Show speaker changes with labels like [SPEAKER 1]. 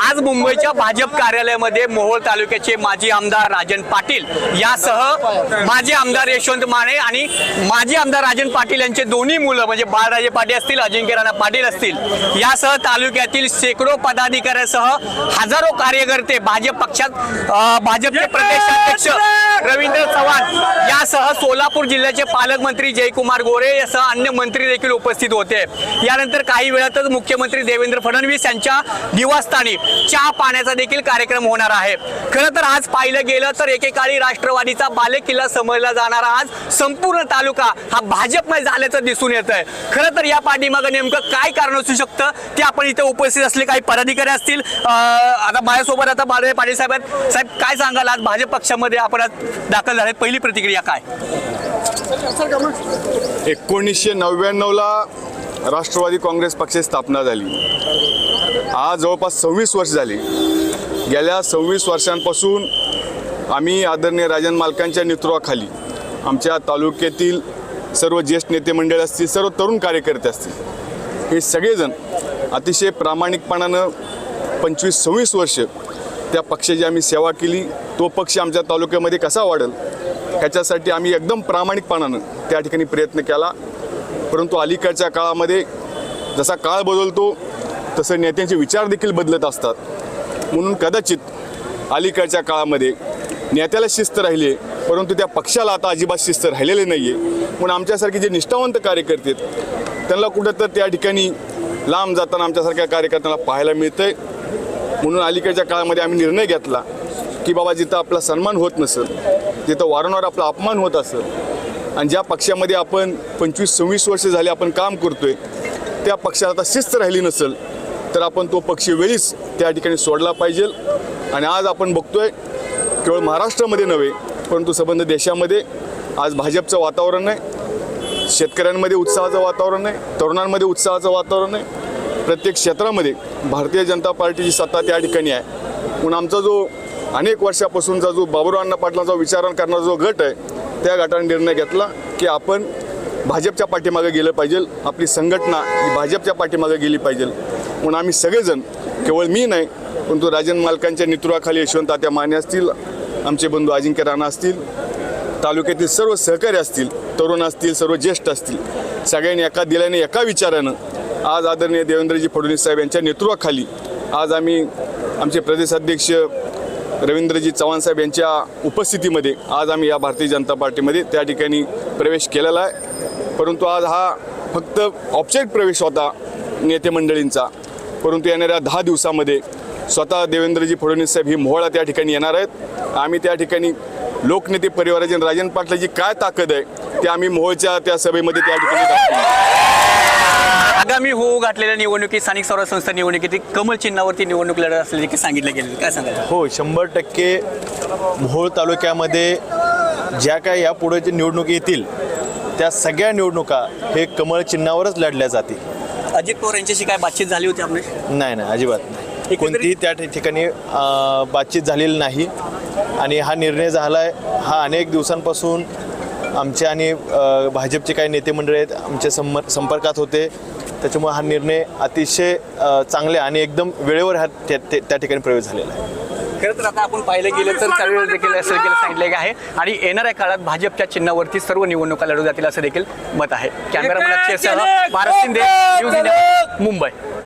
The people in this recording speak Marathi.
[SPEAKER 1] आज मुंबईच्या भाजप कार्यालयामध्ये मोहोळ तालुक्याचे माजी आमदार राजन पाटील यासह माजी आमदार यशवंत माने आणि माजी आमदार राजन पाटील यांचे दोन्ही मुलं म्हणजे बाळराजे पाटील असतील अजिंक्य राणा पाटील असतील यासह तालुक्यातील शेकडो पदाधिकाऱ्यासह हजारो कार्यकर्ते भाजप पक्षात भाजपचे प्रदेशाध्यक्ष रवींद्र चव्हाण यासह सोलापूर जिल्ह्याचे पालकमंत्री जयकुमार गोरे यासह अन्य मंत्री देखील उपस्थित होते. यानंतर काही वेळातच मुख्यमंत्री देवेंद्र फडणवीस यांच्या निवासस्थानी चहा पाण्याचा देखील कार्यक्रम होणार आहे. खरं तर आज पाहिलं गेलं तर एकेकाळी राष्ट्रवादीचा बालेकिल्ला समजला जाणारा आज संपूर्ण तालुका हा भाजपमय झाल्याचं दिसून येत आहे खरं तर या पाठीमागं नेमकं काय कारण असू शकतं? ते आपण इथे उपस्थित असले काही पदाधिकारी असतील. आता माझ्यासोबत आता बाळासाहेब पाटील साहेब साहेब काय सांगाल आज भाजप पक्षामध्ये आपण आज दाखल झाले. पहिली प्रतिक्रिया काय?
[SPEAKER 2] एकोणीसशे नव्याण्णवला राष्ट्रवादी काँग्रेस पक्षाची स्थापना झाली. आज जवळपास सव्वीस वर्ष झाली. गेल्या सव्वीस वर्षांपासून आम्ही आदरणीय राजन मालकांच्या नेतृत्वाखाली आमच्या तालुक्यातील सर्व ज्येष्ठ नेते मंडळ असतील सर्व तरुण कार्यकर्ते असतील हे सगळेजण अतिशय प्रामाणिकपणानं पंचवीस सव्वीस वर्ष त्या पक्षाची आम्ही सेवा केली. तो पक्ष आमच्या तालुक्यामध्ये कसा वाढेल ह्याच्यासाठी आम्ही एकदम प्रामाणिकपणानं त्या ठिकाणी प्रयत्न केला. परंतु अलीकडच्या काळामध्ये जसा काळ बदलतो तसं नेत्यांचे विचार देखील बदलत असतात. म्हणून कदाचित अलीकडच्या काळामध्ये नेत्याला शिस्त राहिली आहे परंतु त्या पक्षाला आता अजिबात शिस्त राहिलेली नाही आहे म्हणून आमच्यासारखे जे निष्ठावंत कार्यकर्ते आहेत त्यांना कुठं तर त्या ठिकाणी लांब जाताना आमच्यासारख्या कार्यकर्त्यांना पाहायला मिळतं आहे म्हणून अलीकडच्या काळामध्ये आम्ही निर्णय घेतला की बाबा जिथं आपला सन्मान होत नसेल जिथं वारंवार आपला अपमान होत असेल आणि ज्या पक्षामध्ये आपण पंचवीस सव्वीस वर्ष झाले आपण काम करतोय त्या पक्षाला आता शिस्त राहिली नसेल तर आपण तो पक्ष वेळीच त्या ठिकाणी सोडला पाहिजे. आणि आज आपण बघतोय केवळ महाराष्ट्रामध्ये नव्हे परंतु संबंध देशामध्ये आज भाजपचं वातावरण आहे शेतकऱ्यांमध्ये उत्साहाचं वातावरण आहे तरुणांमध्ये उत्साहाचं वातावरण आहे प्रत्येक क्षेत्रामध्ये भारतीय जनता पार्टीची सत्ता त्या ठिकाणी आहे. पण आमचा जो अनेक वर्षापासूनचा जो बाबुराव अण्णा पाटलांचा विचारण करणारा जो गट आहे त्या गटाने निर्णय घेतला की आपण भाजपच्या पाठीमागे गेलं पाहिजे. आपली संघटना ही भाजपच्या पाठीमागे गेली पाहिजे. म्हणून आम्ही सगळेजण केवळ मी नाही परंतु राजन मालकांच्या नेतृत्वाखाली यशवंत आत्या माने असतील आमचे बंधू अजिंक्य राणा असतील तालुक्यातील सर्व सहकारी असतील तरुण असतील सर्व ज्येष्ठ असतील सगळ्यांनी एका दिल्याने एका विचारानं आज आदरणीय देवेंद्रजी फडणवीस साहेब यांच्या नेतृत्वाखाली आज आम्ही आमचे प्रदेशाध्यक्ष रवींद्रजी चव्हाण साहेब यांच्या उपस्थितीमध्ये आज आम्ही या भारतीय जनता पार्टीमध्ये त्या ठिकाणी प्रवेश केलेला आहे. परंतु आज हा फक्त औपचारिक प्रवेश होता नेते मंडळींचा. परंतु येणाऱ्या दहा दिवसामध्ये स्वतः देवेंद्रजी फडणवीस साहेब ही मोहळा त्या ठिकाणी येणार आहेत. आम्ही त्या ठिकाणी लोकनेते परिवाराची राजन पाटलाची काय ताकद आहे ते आम्ही मोहोळच्या त्या सभेमध्ये त्या ठिकाणी दाखवू
[SPEAKER 1] आगामी होऊ घातलेल्या निवडणुकीत स्थानिक स्वराज्य संस्था निवडणुकीत कमल चिन्हावरती निवडणूक लढत असल्याचे सांगितलं गेलं. काय सांगाल?
[SPEAKER 3] हो शंभर टक्के मोहोळ तालुक्यामध्ये ज्या काय यापुढे जे निवडणुकी येतील त्या सगळ्या निवडणुका हे कमळ चिन्हावरच लढल्या जातील.
[SPEAKER 1] अजित पवार यांच्याशी काय बातचीत झाली होती आपली?
[SPEAKER 3] नाही नाही अजिबात नाही. कोणतीही त्या ठिकाणी अं, बातचीत झालेली नाही. आणि हा निर्णय झाला आहे हा अनेक दिवसांपासून आमचे आणि भाजपचे काही नेते मंडळी आहेत आमच्या संम संपर्कात होते. त्याच्यामुळे हा निर्णय अतिशय चांगले आणि एकदम वेळेवर हा त्या ठिकाणी प्रवेश झालेला आहे.
[SPEAKER 1] खरं तर आता आपण पाहिलं गेलं तर त्यावेळेस देखील असं देखील सांगितलं आहे आणि येणाऱ्या काळात भाजपच्या चिन्हावरती सर्व निवडणुका लढू जातील असं देखील मत आहे. कॅमेरामॅन अक्षयसह भारत शिंदे न्यूज इंडिया मुंबई.